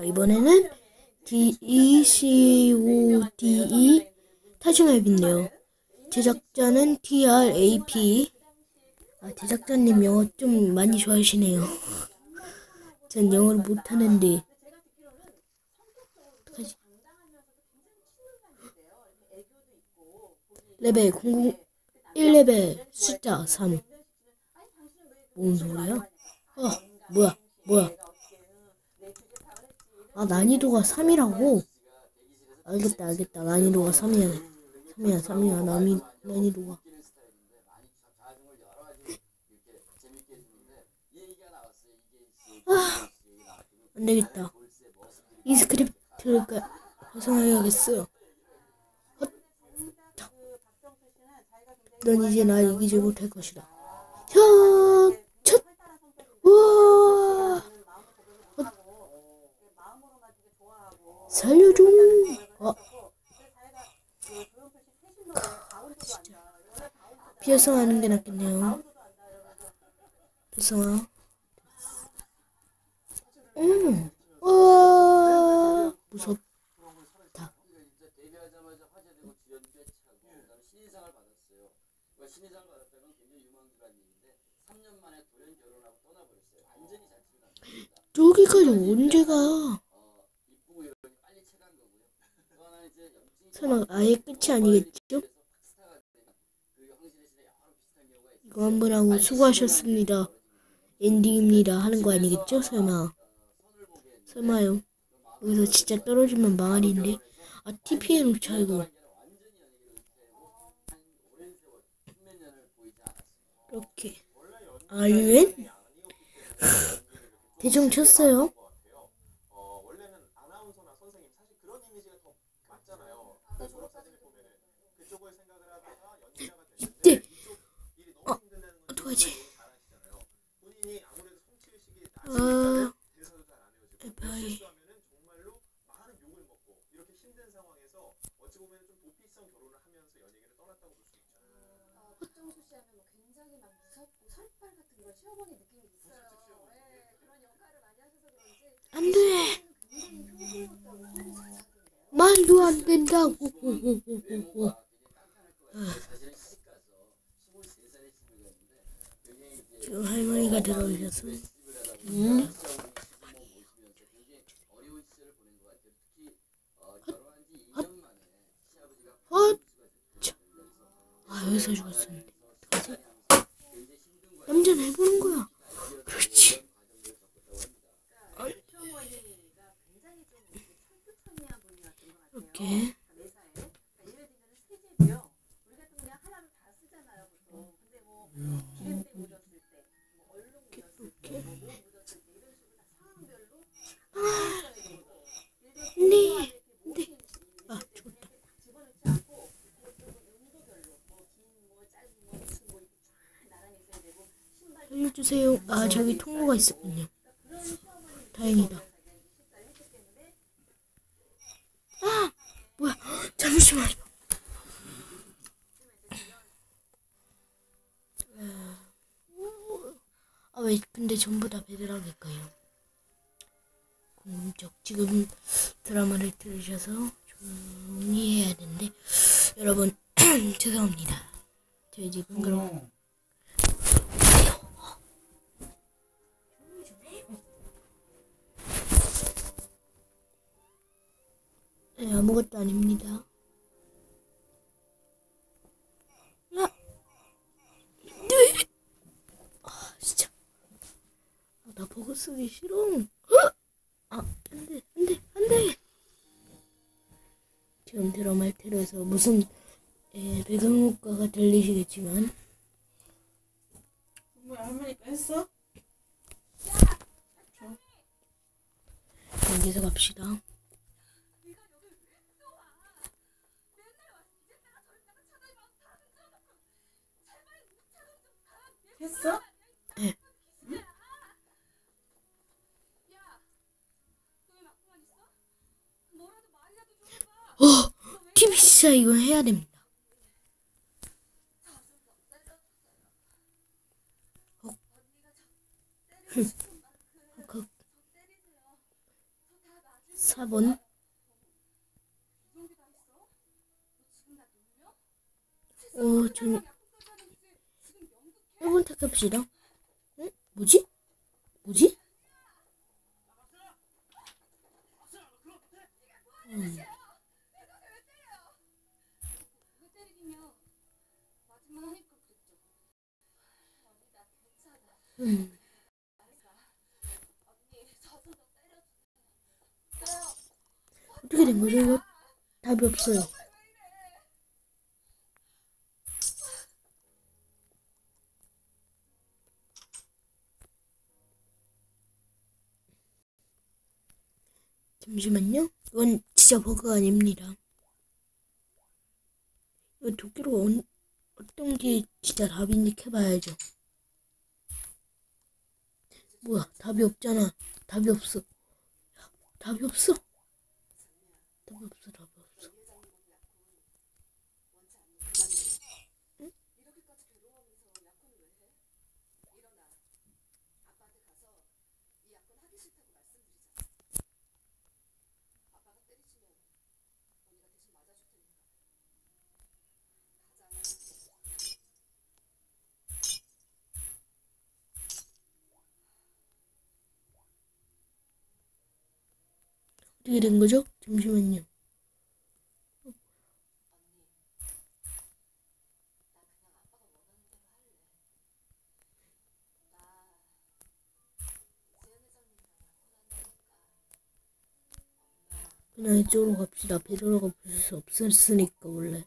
이번에는 DECODE 타중앱인데요. 제작자는 TRAP. 아, 제작자님 영어 좀 많이 좋아하시네요. 전 영어를 못하는데. 어떡하지? 레벨 00, 1레벨 숫자 3. 뭔 소리야? 어, 뭐야, 뭐야. 아, 난이도가 3이라고? 알겠다, 알겠다. 난이도가 3이야. 3이야, 3이야. 난이, 난이도가. 아, 안 되겠다. 이 스크립트를 벗어나야겠어요. 헛. 넌 이제 날 이기지 못할 것이다. 혀, 첫, 우와. 헛. 살려줘. 어. 비어성하는 게 낫겠네요. 비어성아. 음. 와. 무섭다. 데뷔하자마자 화제되고 주연 꿰차고 그다음에 신인상을 받았어요. 신인상 받았다는 굉장히 유망주라는 얘기인데 3년 만에 돌연 결혼하고 떠나버렸어요. 완전히 자취를 안 합니다. 여기까지 언제 가? 어, 이쁘고 이러니 빨리 채간 거고요. 또 하나 이제 염증이 설마 아예 끝이 아니겠죠? 이거 한 번 하고 수고하셨습니다. 엔딩입니다. 하는 거 아니겠죠? 설마. 설마요. 여기서 진짜 떨어지면 망할인데. 아, TPM 차이고. 이렇게. 알웬? 대충 쳤어요. 있잖아요. 어, 안 돼. 말도 안 된다고. 사실은 시집 가서 23살에 시집을 갔는데 굉장히 이제 지금 할머니가 들어오셔서. 시집을 하다 보니까 음. 시어머니 시부모 모시면서 굉장히 어려운 시절을 보낸 것 같아요. 특히 어, 결혼한 지 2년 만에 시아버지가 헛. 수가 아, 여기서 죽었었는데. 어떡하지? 남자는 해보는 거야. 그렇지. 이렇게 철두철미한 분이었던 것 같아요. 이렇게. 매사에. 그러니까 예를 들면 세제비요. 우리 같은 그냥 하나로 다 쓰잖아요, 보통. 근데 뭐 기름때 묻었을 때, 뭐 얼룩 묻었을 때, 뭐 뭐 묻었을 때 이런 식으로 다 상황별로 다 써야 되고. 네. 네. 아, 죽었다. 집어넣지 않고 그것도 용도별로 뭐긴뭐 짧은 뭐 무슨 뭐 이렇게 쫙 나란히 있어야 되고 신발 살려 주세요. 아, 저기 통로가 있었군요. 다행이다. 아, 뭐야. 잠시만요. 아, 왜, 근데 전부 다 베드락일까요? 궁금적. 지금 드라마를 들으셔서 조용히 해야 되는데, 여러분, 죄송합니다. 저희 지금 그럼 아무것도 아닙니다. 아, 네. 아, 진짜. 아, 나 버그 쓰기 싫어. 아, 안 돼, 안 돼, 안 돼. 지금 드라마를 틀어서 무슨 에, 배경효과가 들리시겠지만 뭐야 할머니가 했어? 여기서 갑시다. 했어? 어, TV 진짜 이거 해야 됩니다. 어. 흠. 그, 4번 어, 좀 1번 택합시다. 응? 뭐지? 뭐지? 음. 음. 어떻게 된 거죠? 답이 없어요. 잠시만요. 이건 진짜 버그가 아닙니다. 이거 도끼로 어, 어떤 게 진짜 답인지 해봐야죠. 뭐야, 답이 없잖아. 답이 없어. 답이 없어. 답이 없어, 답이 없어. 어떻게 된 거죠? 잠시만요. 그냥 이쪽으로 갑시다. 배로가 부를 수 없었으니까 원래.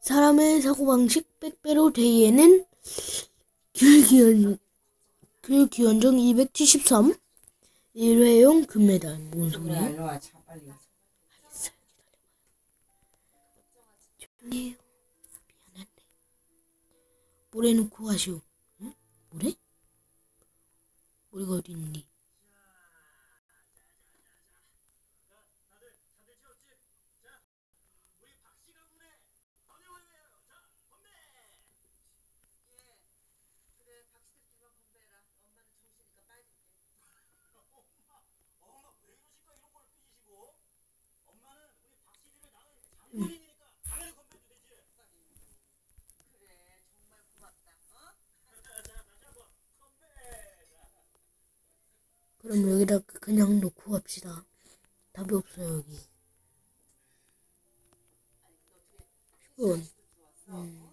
사람의 사고방식 백배로 대의에는 길기현 길기현정 273 일회용 금메달 뭔 소리야? 일로 와 차 빨리 가자. 조용히 해요 미안한데 모래 놓고 가시오 응? 모래? 모래가 어디 있니? 그럼 여기다 그냥 놓고 갑시다. 답이 없어요 여기. 이건 음,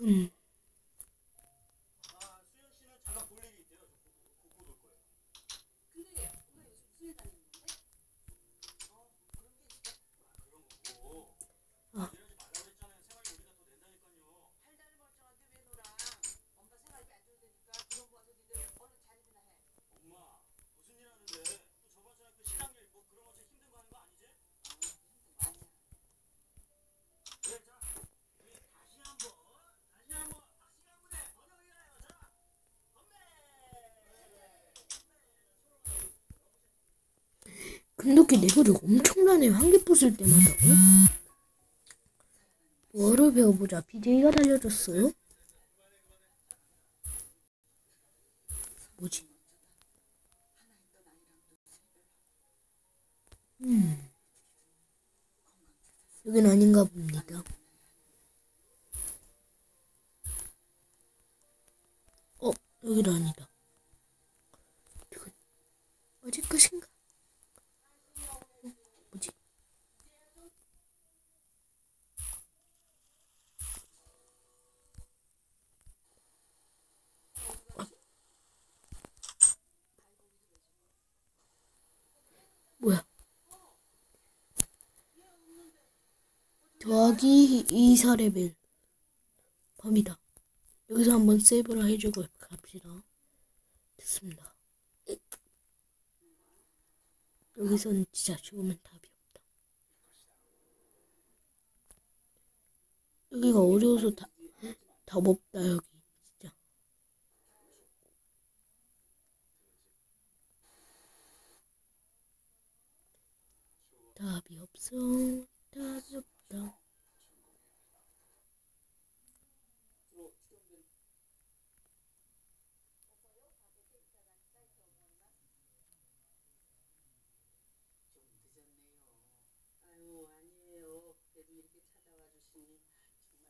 음, 아, 수현 씨는 잠깐 볼 일이 있대요. 저 고- 고- 곧올 거예요. 아, 그런 거고. 아. 이러지 말라고 그랬잖아요. 생활비 우리가 더 낸다니까요. 엄마, 무슨 일 하는데? 또 저번 주에 그 시장일 뭐 그런 거 힘든 거 하는 거 아니지? 그래, 자, 우리 다시 한 번, 다시 한 번, 박씨가 무대 번영이라요. 자, 건배! 금도끼 내구력 엄청나네요. 한개 부술 때마다. 응? 뭐를 배워보자. BJ가 달려줬어요? 뭐지? 음. 여긴 아닌가 봅니다. 어, 여긴 아니다. 이건 어디 것인가? 뭐지? 더하기 24레벨 범이다. 여기서 한번 세이브를 해주고 갑시다. 됐습니다. 여기서는 진짜 죽으면 답이 없다. 여기가 어려워서 다, 답 없다 여기 진짜. 답이 없어. 답이 없다. 좀 늦었네요. 아유 아니에요. 그래도 이렇게 찾아와 주시니 정말 고마워요. 아씨. 음, 어떨 때는 정말 아픈 사람처럼 그러다가 또 어떨 때는 아무렇지도 않고 그래도 요즘 다행인 게 밥도 잘 먹고 약도 잘 먹고 그래서 오늘은 바람 쐬러 나갔네요. 아이고 아이고 그러면 기운 내세요. 아이고 제, 제가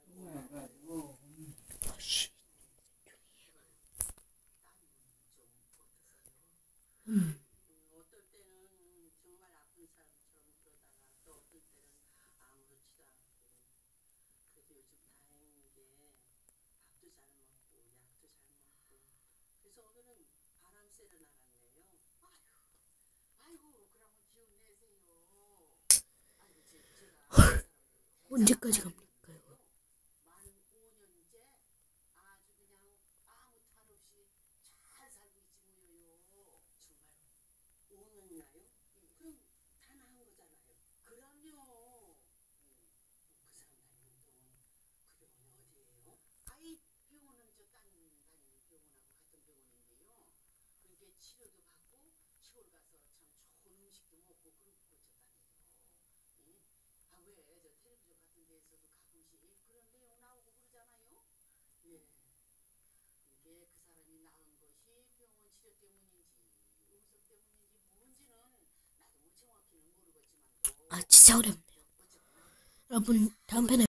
언제까지 갑니까 이거? 만 5년째 아주 그냥 아무 탈 없이 잘 살고 있지 뭐예요. 정말 5년이나요? 그럼 다 나은 거잖아요. 그럼요. 음, 그 사람 다니는 병원 그 병원이 어디예요? 아이 병원은 저 딴 다니는 병원하고 같은 병원인데요. 그러니까 치료도 받고 시골 가서 참 좋은 음식도 먹고 그러고 고쳤다네요. 예? 아 왜 저 텔레비전 같은 데에서도 가끔씩 그런 내용 나오고 그러잖아요. 예. 이게 그 사람이 나은 것이 병원 치료 때문인지 음성 때문인지 뭔지는 나도 뭐 정확히는 모르겠지만 아 진짜 어렵네요. 여러분 다음 편에